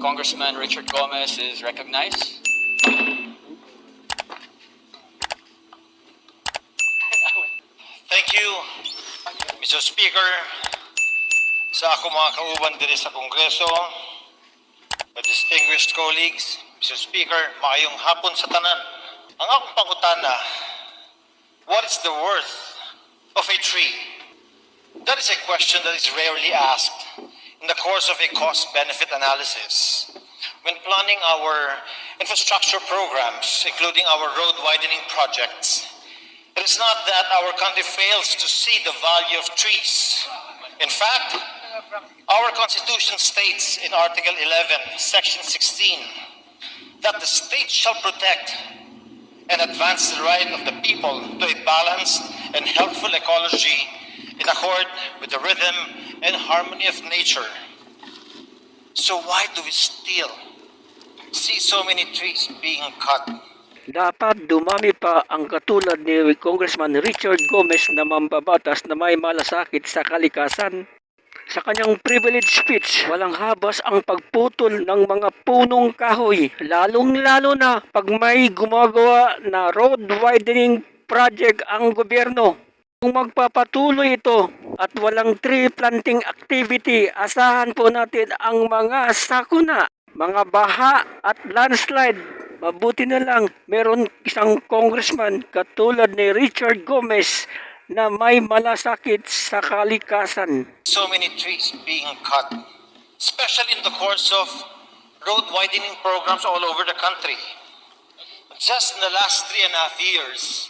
Congressman Richard Gomez is recognized. Thank you, Mr. Speaker, sa ako mga kauban diri sa Kongreso, my distinguished colleagues, Mr. Speaker, maayong hapon sa tanan. Ang akong pangutana, what is the worth of a tree? That is a question that is rarely asked in the course of a cost-benefit analysis. When planning our infrastructure programs, including our road widening projects, it is not that our country fails to see the value of trees. In fact, our Constitution states in Article 11, Section 16, that the state shall protect and advance the right of the people to a balanced and healthful ecology in accord with the rhythm and harmony of nature. So why do we still see so many trees being cut? Dapat dumami pa ang katulad ni Congressman Richard Gomez na mambabatas na may malasakit sa kalikasan. Sa kanyang privilege speech, walang habas ang pagputol ng mga punong kahoy, lalong-lalo na pag may gumagawa na road widening project ang gobyerno. Kung magpapatuloy ito at walang tree planting activity, asahan po natin ang mga sakuna, mga baha at landslide. Mabuti na lang meron isang congressman katulad ni Richard Gomez na may malasakit sa kalikasan. so many trees being cut, especially in the course of road widening programs all over the country. Just in the last three and a half years,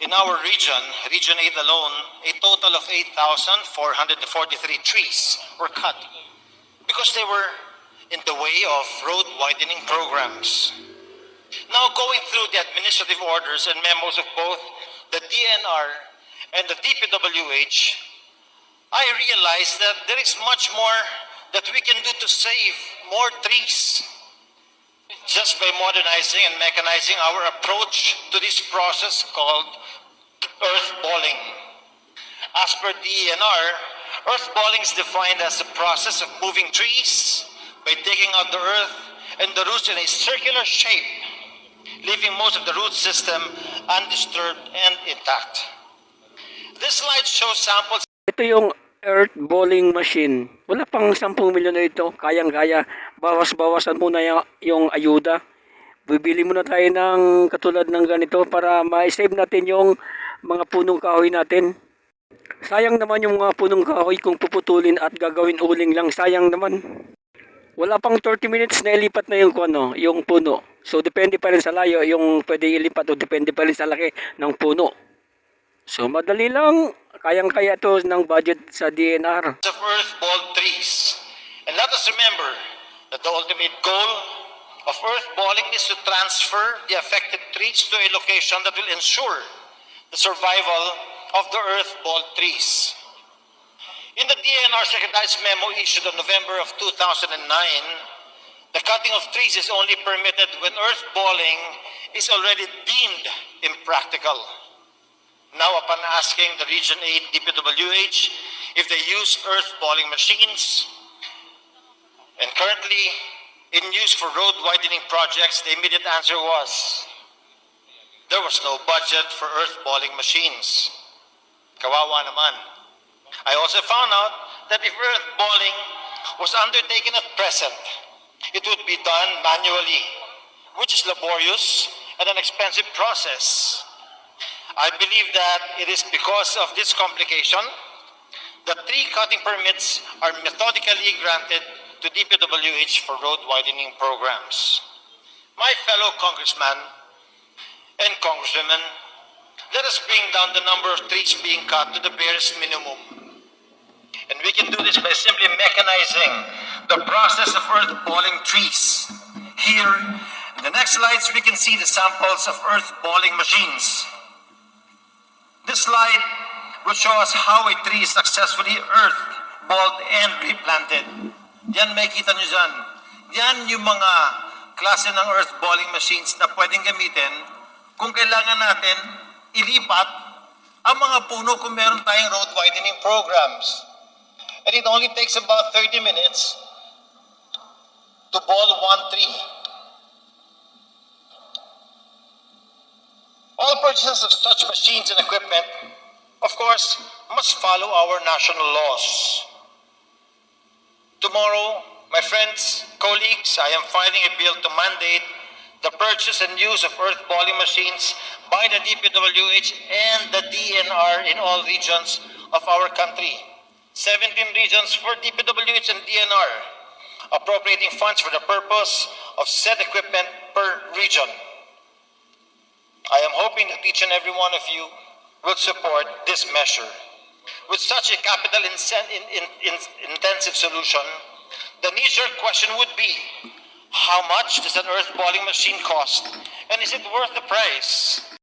in our region, Region 8 alone, a total of 8,443 trees were cut because they were in the way of road widening programs. Now, going through the administrative orders and memos of both the DNR and the DPWH, I realize that there is much more that we can do to save more trees just by modernizing and mechanizing our approach to this process called balling. As per DENR, earth balling is defined as the process of moving trees by digging out the earth and the roots in a circular shape, leaving most of the root system undisturbed and intact. This slide shows samples Ito yung earth balling machine. Wala pang 10 milyon na ito. Kayang-kaya. Bawas-bawasan muna yung, yung ayuda. Bibili muna tayo ng katulad ng ganito para ma-save natin yung mga punong kahoy natin. Sayang naman yung mga punong kahoy kung puputulin at gagawin uling lang. Sayang naman. Wala pang 30 minutes na ilipat na yung ano, yung puno. So depende pa rin sa layo yung pwede ilipat o depende pa rin sa laki ng puno. So madali lang, kayang-kaya to ng budget sa DNR. of earth-balled trees. And let us remember that the ultimate goal of earth balling is to transfer the affected trees to a location that will ensure the survival of the earth-balled trees. In the DNR Secretary's memo issued in November of 2009, the cutting of trees is only permitted when earth balling is already deemed impractical. Now, upon asking the Region 8 DPWH if they use earth balling machines, and currently in use for road widening projects, the immediate answer was there was no budget for earth balling machines. Kawawa naman. I also found out that if earth balling was undertaken at present, it would be done manually, which is laborious and an expensive process. I believe that it is because of this complication that tree cutting permits are methodically granted to DPWH for road widening programs. My fellow congressman and congresswomen, let us bring down the number of trees being cut to the barest minimum. And we can do this by simply mechanizing the process of earth balling trees. Here, in the next slides, we can see the samples of earth balling machines. This slide will show us how a tree is successfully earth balled and replanted. Yan may kita nyo dyan. Yan yung mga klase ng earth balling machines na pwedeng gamitin kung kailangan natin ilipat ang mga puno kung meron tayong road widening programs. And it only takes about 30 minutes to ball one tree. All purchases of such machines and equipment, of course, must follow our national laws. Tomorrow, my friends, colleagues, I am filing a bill to mandate purchase and use of earth balling machines by the DPWH and the DNR in all regions of our country. 17 regions for DPWH and DNR, appropriating funds for the purpose of said equipment per region. I am hoping that each and every one of you will support this measure. With such a capital in, in, in- intensive solution, the knee-jerk question would be, how much does an earth balling machine cost? And is it worth the price?